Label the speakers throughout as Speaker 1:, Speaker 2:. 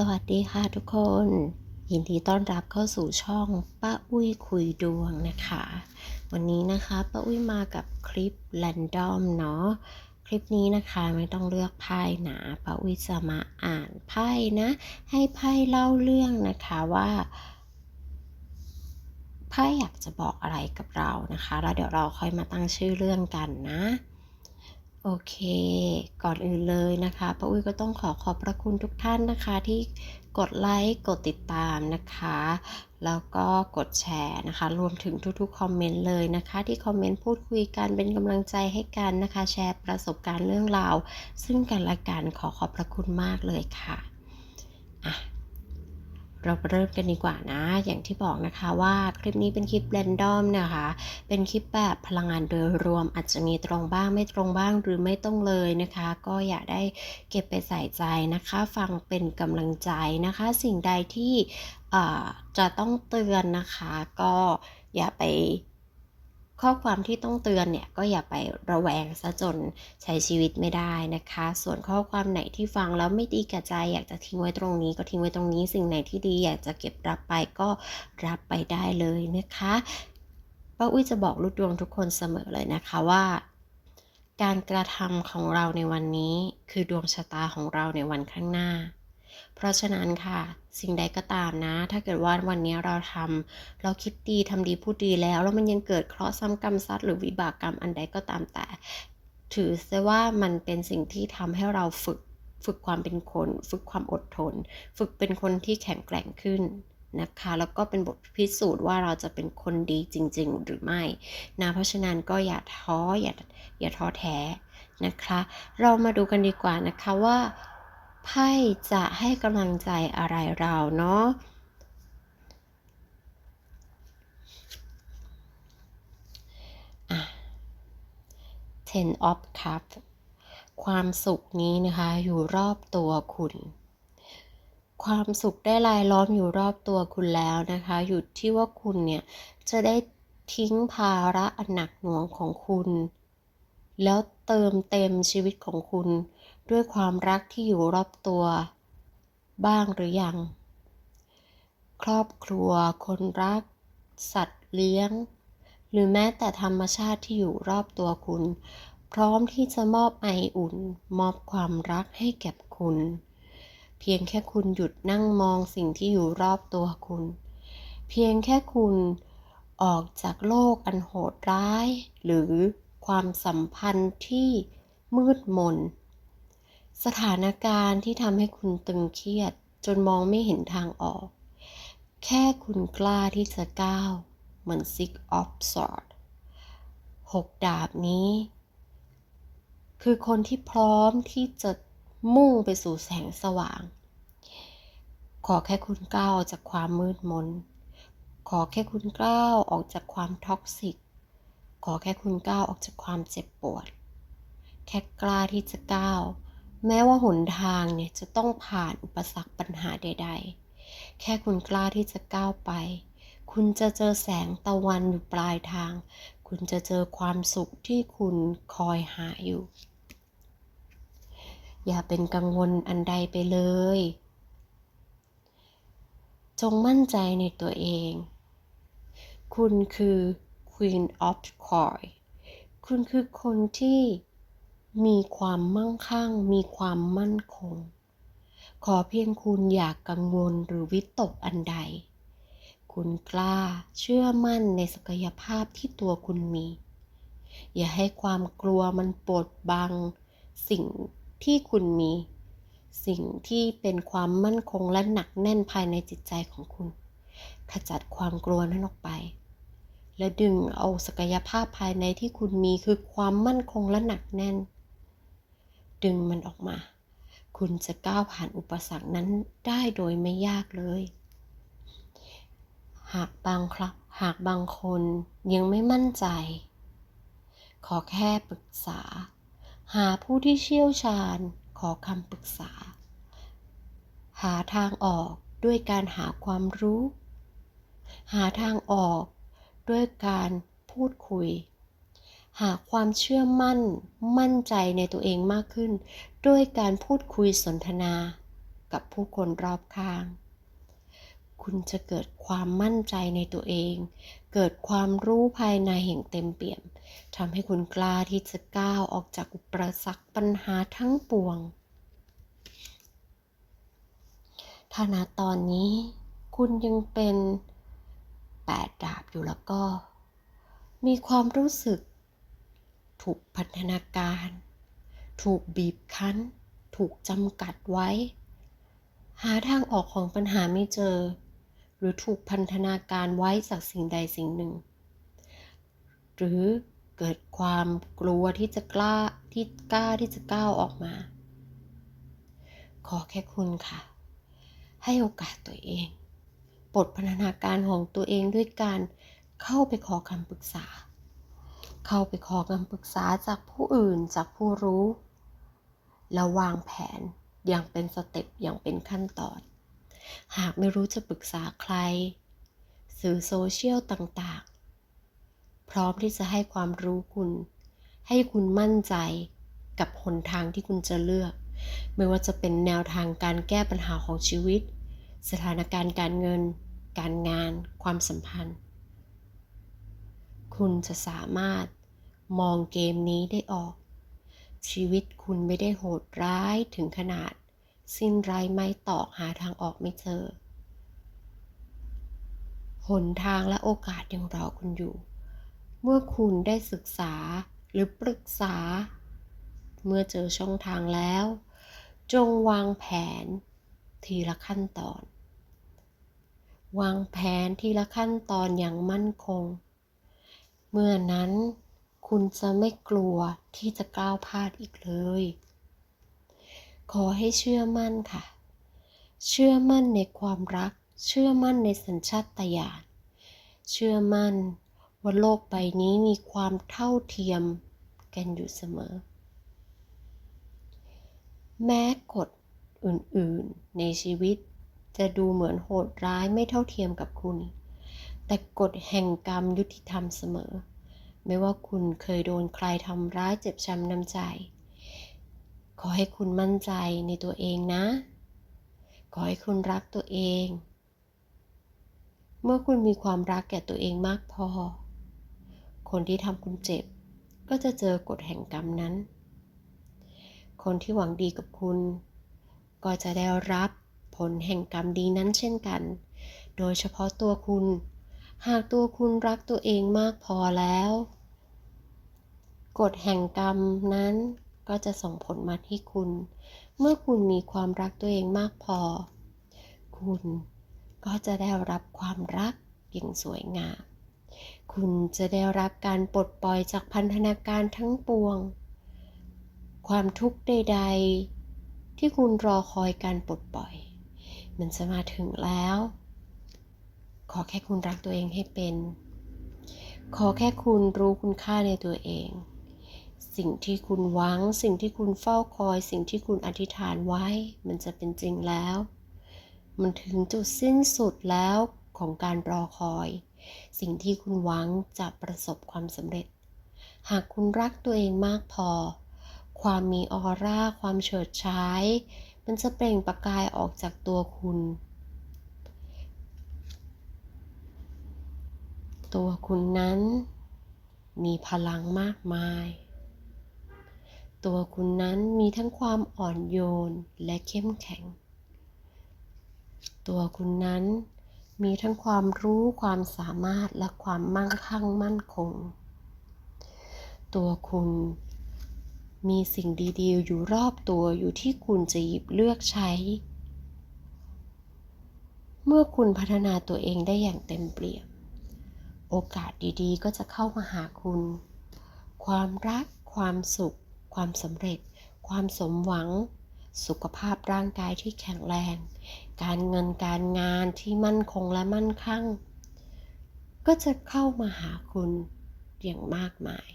Speaker 1: สวัสดีค่ะทุกคน ยินดีต้อนรับเข้าสู่ช่องป้าอุ้ยคุยดวงนะคะ วันนี้นะคะป้าอุ้ยมากับคลิปแรนดอมเนาะคลิปนี้นะคะไม่ต้องเลือกไพ่นะป้าอุ้ยจะมาอ่านไพ่นะ ให้ไพ่เล่าเรื่องนะคะว่าไพ่อยากจะบอกอะไรกับเรานะคะ แล้วเดี๋ยวเราค่อยมาตั้งชื่อเรื่องกันนะ โอเค ก่อนอื่นเลยนะคะป้าอุ้ยก็ต้องขอขอบพระคุณทุกท่านนะคะ ที่กดไลค์ กดติดตามนะคะ แล้วก็กดแชร์นะคะ รวมถึงทุกๆคอมเมนต์เลยนะคะ ที่คอมเมนต์พูดคุยกันเป็นกำลังใจให้กันนะคะ แชร์ประสบการณ์เรื่องราวซึ่งกันและกันขอขอบพระคุณมากเลยค่ะอะ เราเริ่มกันดีกว่านะ อย่างที่บอกนะคะว่าคลิปนี้เป็นคลิปแรนดอมนะคะ เป็นคลิปแบบพลังงานโดยรวมอาจจะมีตรงบ้างไม่ตรงบ้างหรือไม่ต้องเลยนะคะ ก็อย่าได้เก็บไปใส่ใจนะคะ ฟังเป็นกำลังใจนะคะ สิ่งใดที่จะต้องเตือนนะคะ ก็อย่าไป ข้อความที่ต้องเตือนเนี่ยก็อย่าไประแวงซะจนใช้ชีวิตไม่ได้นะคะ ส่วนข้อความไหนที่ฟังแล้วไม่ดีกับใจ อยากจะทิ้งไว้ตรงนี้ ก็ทิ้งไว้ตรงนี้ สิ่งไหนที่ดี อยากจะเก็บรับไปก็รับไปได้เลยนะคะป้าอุ้ยจะบอกลูกดวงทุกคนเสมอเลยนะคะว่า การกระทำของเราในวันนี้คือดวงชะตาของเราในวันข้างหน้า เพราะฉะนั้นค่ะ สิ่งใดก็ตามนะ ถ้าเกิดว่าวันนี้เราทำเราคิดดีทำดีพูดดีแล้ว แล้วมันยังเกิดเคราะห์ซ้ำกรรมซัดหรือวิบากกรรมอันใดก็ตามแต่ ถือซะว่ามันเป็นสิ่งที่ทำให้เราฝึกฝึกความเป็นคน ฝึกความอดทน ฝึกเป็นคนที่แข็งแกร่งขึ้นนะคะ แล้วก็เป็นบทพิสูจน์ว่าเราจะเป็นคนดีจริง ๆ หรือไม่นะเพราะฉะนั้นก็อย่าท้ออย่าอย่าท้อแท้นะคะ เรามาดูกันดีกว่านะคะว่า ไพ่จะให้กำลังใจอะไรเราเนาะ Ten of Cups ความสุขนี้นะคะอยู่รอบตัวคุณ ความสุขได้ลายล้อมอยู่รอบตัวคุณแล้วนะคะ อยู่ที่ว่าคุณเนี่ยจะได้ทิ้งภาระอันหนักหน่วงของคุณ แล้วเติมเต็มชีวิตของคุณ ด้วยความรักที่อยู่รอบตัว บ้างหรือยัง ครอบครัว คนรัก สัตว์เลี้ยง หรือแม้แต่ธรรมชาติที่อยู่รอบตัวคุณ พร้อมที่จะมอบไออุ่น มอบความรักให้แก่คุณ เพียงแค่คุณหยุดนั่งมองสิ่งที่อยู่รอบตัวคุณ เพียงแค่คุณออกจากโลกอันโหดร้าย หรือความสัมพันธ์ที่มืดมน สถานการณ์ที่ทำให้คุณตึงเครียดจนมองไม่เห็นทางออก แค่คุณกล้าที่จะก้าวเหมือน Six of Swords หกดาบนี้ คือคนที่พร้อมที่จะมุ่งไปสู่แสงสว่าง ขอแค่คุณก้าวออกจากความมืดมน ขอแค่คุณก้าวออกจากความท็อกซิก ขอแค่คุณก้าวออกจากความเจ็บปวด แค่กล้าที่จะก้าว แม้ว่าหนทางเนี่ยจะต้องผ่านอุปสรรคปัญหาใด ๆ แค่คุณกล้าที่จะก้าวไป คุณจะเจอแสงตะวันอยู่ปลายทาง คุณจะเจอความสุขที่คุณคอยหาอยู่ อย่าเป็นกังวลอันใดไปเลย จงมั่นใจในตัวเอง คุณคือ Queen of Coin คุณคือคนที่ มีความมั่งคั่ง มีความมั่นคง ขอเพียงคุณอยากกังวลหรือวิตกอันใด คุณกล้าเชื่อมั่นในศักยภาพที่ตัวคุณมี อย่าให้ความกลัวมันปดบัง สิ่งที่คุณมี สิ่งที่เป็นความมั่นคงและหนักแน่นภายในจิตใจของคุณ ขจัดความกลัวนั้นออกไปและดึงเอาศักยภาพภายในที่คุณมีคือความมั่นคงและหนักแน่น ดึงมันออกมา คุณจะก้าวผ่านอุปสรรคนั้นได้โดยไม่ยากเลย หากบางครับ หากบางคนยังไม่มั่นใจ ขอแค่ปรึกษา หาผู้ที่เชี่ยวชาญ ขอคำปรึกษา หาทางออกด้วยการหาความรู้ หาทางออกด้วยการพูดคุย หาความเชื่อมั่น มั่นใจในตัวเองมากขึ้น ด้วยการพูดคุยสนทนา กับผู้คนรอบข้าง คุณจะเกิดความมั่นใจในตัวเอง เกิดความรู้ภายในแห่งเต็มเปี่ยมทำให้คุณกล้าที่จะก้าวออกจากอุปสรรคปัญหาทั้งปวง ถ้าณตอนนี้คุณยังเป็นแปดดาบอยู่แล้วก็ มีความรู้สึก ถูกพันธนาการ ถูกบีบคั้น ถูกจำกัดไว้ หาทางออกของปัญหาไม่เจอ หรือถูกพันธนาการไว้จากสิ่งใดสิ่งหนึ่ง หรือเกิดความกลัวที่จะกล้าที่กล้าที่จะก้าวออกมา ขอแค่คุณค่ะ ให้โอกาสตัวเองปลดพันธนาการของตัวเองด้วยการเข้าไปขอคำปรึกษา เข้าไปขอคำปรึกษาจากผู้อื่นจากผู้รู้ แล้ววางแผนอย่างเป็นสเต็ปอย่างเป็นขั้นตอน หากไม่รู้จะปรึกษาใคร สื่อโซเชียลต่างๆ พร้อมที่จะให้ความรู้คุณ ให้คุณมั่นใจกับหนทางที่คุณจะเลือก ไม่ว่าจะเป็นแนวทางการแก้ปัญหาของชีวิต สถานการณ์การเงิน การงาน ความสัมพันธ์ คุณจะสามารถ มองเกมนี้ได้ออก ชีวิตคุณไม่ได้โหดร้ายถึงขนาด สิ้นไรไม่ตอกหาทางออกไม่เจอ หนทางและโอกาสยังรอคุณอยู่ เมื่อคุณได้ศึกษาหรือปรึกษา เมื่อเจอช่องทางแล้ว จงวางแผนทีละขั้นตอน วางแผนทีละขั้นตอนอย่างมั่นคง เมื่อนั้น คุณจะไม่กลัวที่จะก้าวพลาดอีกเลย ขอให้เชื่อมั่นค่ะ เชื่อมั่นในความรัก เชื่อมั่นในสัญชาตญาณ เชื่อมั่นว่าโลกใบนี้มีความเท่าเทียมกันอยู่เสมอ แม้กฎอื่นๆในชีวิตจะดูเหมือนโหดร้ายไม่เท่าเทียมกับคุณ แต่กฎแห่งกรรมยุติธรรมเสมอ ไม่ว่าคุณเคยโดนใครทำร้ายเจ็บช้ำน้ำใจ ขอให้คุณมั่นใจในตัวเองนะ ขอให้คุณรักตัวเอง เมื่อคุณมีความรักแก่ตัวเองมากพอ คนที่ทำคุณเจ็บ ก็จะเจอกฎแห่งกรรมนั้น คนที่หวังดีกับคุณ ก็จะได้รับผลแห่งกรรมดีนั้นเช่นกัน โดยเฉพาะตัวคุณ หากตัวคุณรักตัวเองมากพอแล้ว กฎแห่งกรรมนั้นก็จะส่งผลมาที่คุณ เมื่อคุณมีความรักตัวเองมากพอ คุณก็จะได้รับความรักอย่างสวยงาม คุณจะได้รับการปลดปล่อยจากพันธนาการทั้งปวง ความทุกข์ใด ๆ ที่คุณรอคอยการปลดปล่อย มันจะมาถึงแล้ว ขอแค่คุณรักตัวเองให้เป็น ขอแค่คุณรู้คุณค่าในตัวเอง สิ่งที่คุณหวัง สิ่งที่คุณเฝ้าคอย สิ่งที่คุณอธิษฐานไว้ มันจะเป็นจริงแล้ว มันถึงจุดสิ้นสุดแล้วของการรอคอย สิ่งที่คุณหวังจะประสบความสำเร็จ หากคุณรักตัวเองมากพอ ความมีออร่า ความเฉิดฉาย มันจะเปล่งประกายออกจากตัวคุณ ตัวคุณนั้นมีพลังมากมาย ตัวคุณนั้นมีทั้งความอ่อนโยนและเข้มแข็ง ตัวคุณนั้นมีทั้งความรู้ความสามารถและความมั่งคั่งมั่นคง ตัวคุณมีสิ่งดีๆ อยู่รอบตัวอยู่ที่คุณจะหยิบเลือกใช้ เมื่อคุณพัฒนาตัวเองได้อย่างเต็มเปี่ยม โอกาสดีๆ ก็จะเข้ามาหาคุณ ความรัก ความสุข ความสำเร็จ ความสมหวัง สุขภาพร่างกายที่แข็งแรง การเงินการงานที่มั่นคงและมั่นคงก็จะเข้ามาหาคุณอย่างมากมาย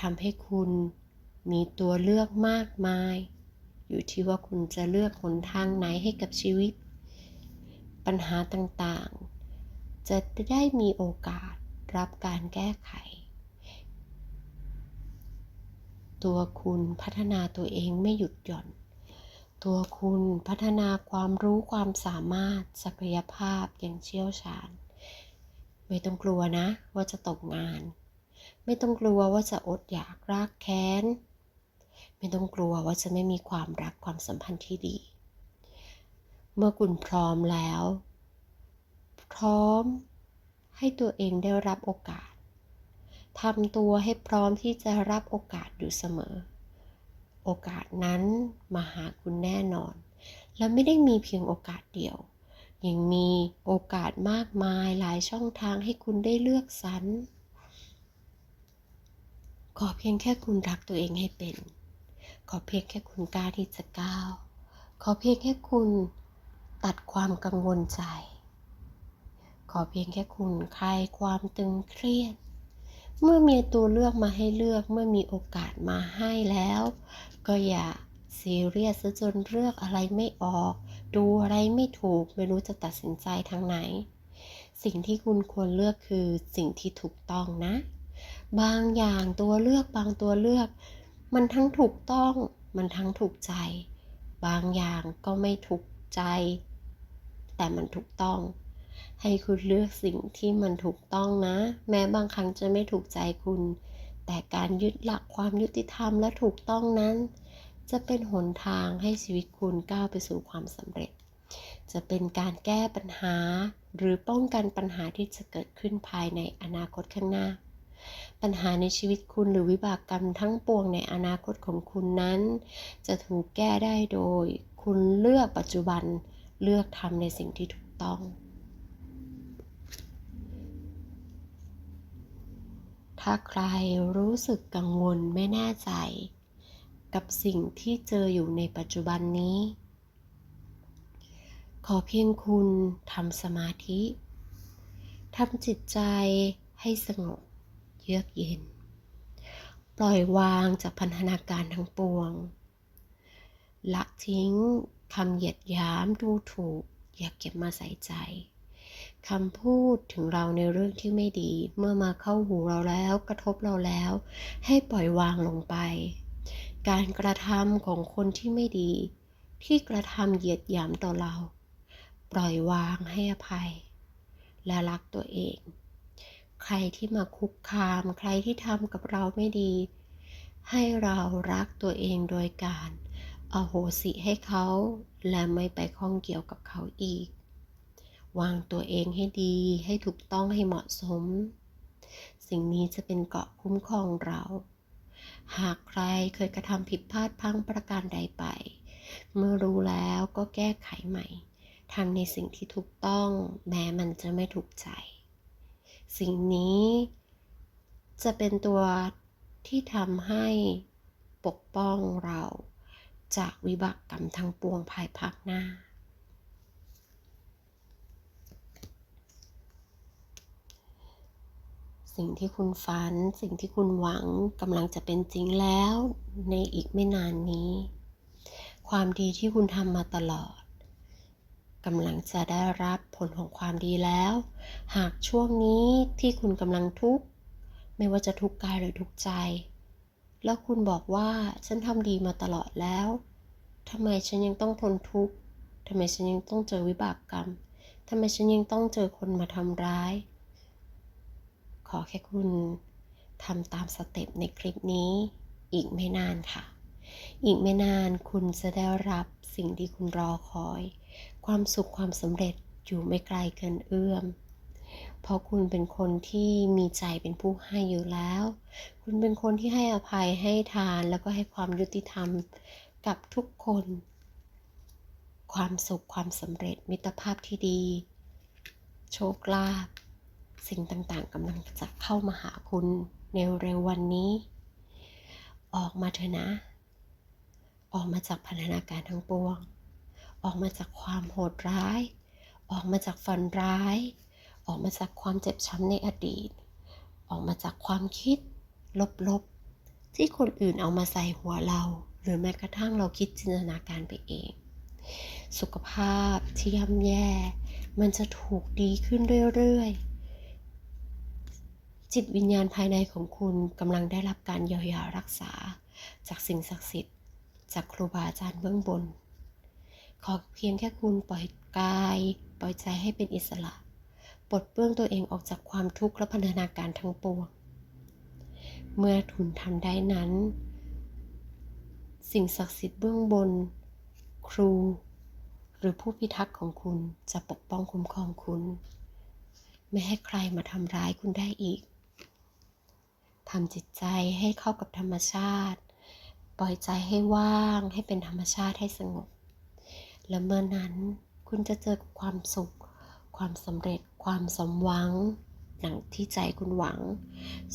Speaker 1: ทำให้คุณมีตัวเลือกมากมาย อยู่ที่ว่าคุณจะเลือกหนทางไหนให้กับชีวิต ปัญหาต่างๆ จะได้มีโอกาสรับการแก้ไข ตัวคุณพัฒนาตัวเองไม่หยุดหย่อน ตัวคุณพัฒนาความรู้ความสามารถศักยภาพอย่างเชี่ยวชาญ ไม่ต้องกลัวนะว่าจะตกงาน ไม่ต้องกลัวว่าจะอดอยากรากแค้น ไม่ต้องกลัวว่าจะไม่มีความรักความสัมพันธ์ที่ดี เมื่อคุณพร้อมแล้ว พร้อมให้ตัวเองได้รับโอกาส ทำตัวให้พร้อมที่จะรับโอกาสอยู่เสมอ โอกาสนั้นมาหาคุณแน่นอน และไม่ได้มีเพียงโอกาสเดียว ยังมีโอกาสมากมายหลายช่องทางให้คุณได้เลือกสรรขอเพียงแค่คุณรักตัวเองให้เป็น ขอเพียงแค่คุณกล้าที่จะก้าว ขอเพียงแค่คุณตัดความกังวลใจ ขอเพียงแค่คุณคลายความตึงเครียด เมื่อมีตัวเลือกมาให้เลือกเมื่อมีโอกาสมาให้แล้ว ก็อย่าซีเรียสจนเลือกอะไรไม่ออก ดูอะไรไม่ถูกไม่รู้จะตัดสินใจทางไหน สิ่งที่คุณควรเลือกคือสิ่งที่ถูกต้องนะ บางอย่างตัวเลือกบางตัวเลือก มันทั้งถูกต้องมันทั้งถูกใจ บางอย่างก็ไม่ถูกใจ แต่มันถูกต้อง ให้คุณเลือกสิ่งที่มันถูกต้องนะ แม้บางครั้งจะไม่ถูกใจคุณ แต่การยึดหลักความยุติธรรมและถูกต้องนั้น จะเป็นหนทางให้ชีวิตคุณก้าวไปสู่ความสำเร็จ จะเป็นการแก้ปัญหา หรือป้องกันปัญหาที่จะเกิดขึ้นภายในอนาคตข้างหน้า ปัญหาในชีวิตคุณหรือวิบากกรรมทั้งปวงในอนาคตของคุณนั้น จะถูกแก้ได้โดย คุณเลือกปัจจุบันเลือกทำในสิ่งที่ถูกต้อง ถ้าใครรู้สึกกังวลไม่แน่ใจ กับสิ่งที่เจออยู่ในปัจจุบันนี้ ขอเพียงคุณทำสมาธิทำจิตใจให้สงบเยือกเย็น ปล่อยวางจากพันธนาการทั้งปวง ละทิ้งคำเหยียดยามดูถูก อย่าเก็บมาใส่ใจ คำพูดถึงเราในเรื่องที่ไม่ดี เมื่อมาเข้าหูเราแล้วกระทบเราแล้ว ให้ปล่อยวางลงไป การกระทำของคนที่ไม่ดี ที่กระทำเหยียดหยามต่อเรา ปล่อยวางให้อภัย และรักตัวเอง ใครที่มาคุกคาม ใครที่ทำกับเราไม่ดี ให้เรารักตัวเองโดยการอโหสิให้เขาและไม่ไปข้องเกี่ยวกับเขาอีก วางตัวเองให้ดีให้ถูกต้องให้เหมาะสม สิ่งนี้จะเป็นเกาะคุ้มครองเรา หากใครเคยกระทำผิดพลาดพังประการใดไป เมื่อรู้แล้วก็แก้ไขใหม่ทำในสิ่งที่ถูกต้องแม้มันจะไม่ถูกใจ สิ่งนี้จะเป็นตัวที่ทำให้ปกป้องเราจากวิบากกรรมทั้งปวงภายภาคหน้า สิ่งที่คุณฝัน สิ่งที่คุณหวังกำลังจะเป็นจริงแล้วในอีกไม่นานนี้ ความดีที่คุณทำมาตลอดกำลังจะได้รับผลของความดีแล้ว หากช่วงนี้ที่คุณกำลังทุกข์ไม่ว่าจะทุกข์กายหรือทุกข์ใจ แล้วคุณบอกว่าฉันทำดีมาตลอดแล้วทำไมฉันยังต้องทนทุกข์ทำไมฉันยังต้องเจอวิบากกรรมทำไมฉันยังต้องเจอคนมาทำร้าย ขอแค่คุณทำตามสเต็ปในคลิปนี้ อีกไม่นานค่ะ อีกไม่นานคุณจะได้รับสิ่งที่คุณรอคอย ความสุขความสำเร็จอยู่ไม่ไกลเกินเอื้อม เพราะคุณเป็นคนที่มีใจเป็นผู้ให้อยู่แล้ว คุณเป็นคนที่ให้อภัยให้ทานแล้วก็ให้ความยุติธรรมกับทุกคน ความสุขความสำเร็จมิตรภาพที่ดี โชคลาภ สิ่งต่างๆกำลังจะเข้ามาหาคุณในเร็ววันนี้ ออกมาเถอะนะ ออกมาจากพันธนาการทั้งปวง ออกมาจากความโหดร้าย ออกมาจากฝันร้าย ออกมาจากความเจ็บช้ำในอดีต ออกมาจากความคิด ลบๆ ที่คนอื่นเอามาใส่หัวเรา หรือแม้กระทั่งเราคิดจินตนาการไปเองสุขภาพที่ย่ำแย่ มันจะถูกดีขึ้นเรื่อย ๆ จิตวิญญาณภายในของคุณกำลังได้รับการเยียวยารักษา จากสิ่งศักดิ์สิทธิ์ จากครูบาอาจารย์เบื้องบน ขอเพียงแค่คุณปล่อยกาย ปล่อยใจให้เป็นอิสระ ปลดเปลื้องตัวเองออกจากความทุกข์และพันธนาการทั้งปวง เมื่อคุณทำได้นั้น สิ่งศักดิ์สิทธิ์เบื้องบน ครู หรือผู้พิทักษ์ของคุณจะปกป้องคุ้มครองคุณ ไม่ให้ใครมาทำร้ายคุณได้อีกำจิตใจให้เข้ากับธรรมชาติ ปล่อยใจให้ว่างให้เป็นธรรมชาติให้สงบ และเมื่อนั้นคุณจะเจอกับความสุข ความสำเร็จ ความสมหวังหนังที่ใจคุณหวัง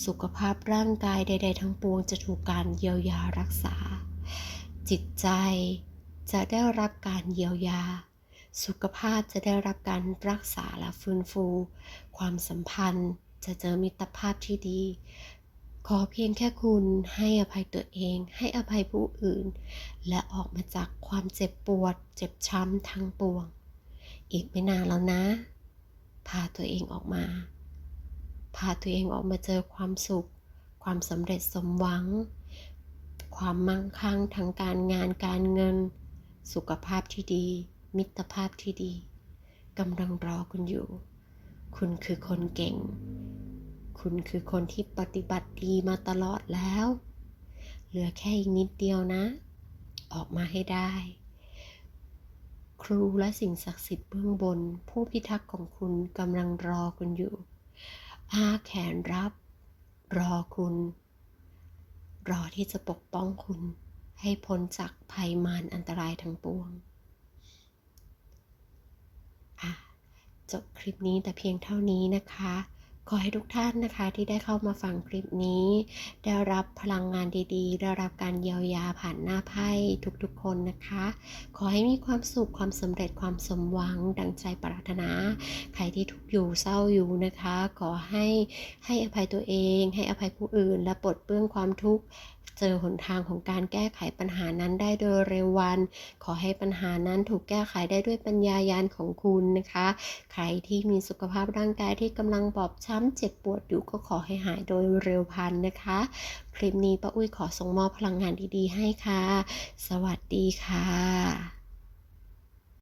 Speaker 1: สุขภาพร่างกายใด ๆ ทั้งปวงจะถูกการเยียวยารักษา จิตใจจะได้รับการเยียวยา สุขภาพจะได้รับการรักษาและฟื้นฟู ความสัมพันธ์จะเจอมิตรภาพที่ดี ขอเพียงแค่คุณให้อภัยตัวเอง ให้อภัยผู้อื่น และออกมาจากความเจ็บปวด เจ็บช้ำทั้งปวง อีกไม่นานแล้วนะ พาตัวเองออกมา พาตัวเองออกมาเจอความสุข ความสำเร็จสมหวัง ความมั่งคั่งทางการงานการเงิน สุขภาพที่ดี มิตรภาพที่ดีกำลังรอคุณอยู่ คุณคือคนเก่ง คุณคือคนที่ปฏิบัติดีมาตลอดแล้ว เหลือแค่อีกนิดเดียวนะ ออกมาให้ได้ ครูและสิ่งศักดิ์สิทธิ์เบื้องบน ผู้พิทักษ์ของคุณกำลังรอคุณอยู่อาแขนรับ รอคุณ รอที่จะปกป้องคุณ ให้พ้นจากภัยมารอันตรายทั้งปวงจบคลิปนี้แต่เพียงเท่านี้นะคะ ขอให้ทุกท่านนะคะที่ได้เข้ามาฟังคลิปนี้ ได้รับพลังงานดีๆ ได้รับการเยียวยาผ่านหน้าไพ่ทุกๆคนนะคะ ขอให้มีความสุขความสำเร็จความสมหวังดังใจปรารถนา ใครที่ทุกอยู่เศร้าอยู่นะคะ ขอให้ให้อภัยตัวเอง ให้อภัยผู้อื่น และปลดเปลื้องความทุกข์เจอหนทางของการแก้ไขปัญหานั้นได้โดยเร็ววัน ขอให้ปัญหานั้นถูกแก้ไขได้ด้วยปัญญายาณของคุณนะคะ ใครที่มีสุขภาพร่างกายที่กำลังบอบช้ำเจ็บปวดอยู่ก็ขอให้หายโดยเร็วพันนะคะ คลิปนี้ป้าอุ้ยขอส่งมอบพลังงานดีๆ ให้ค่ะ สวัสดีค่ะ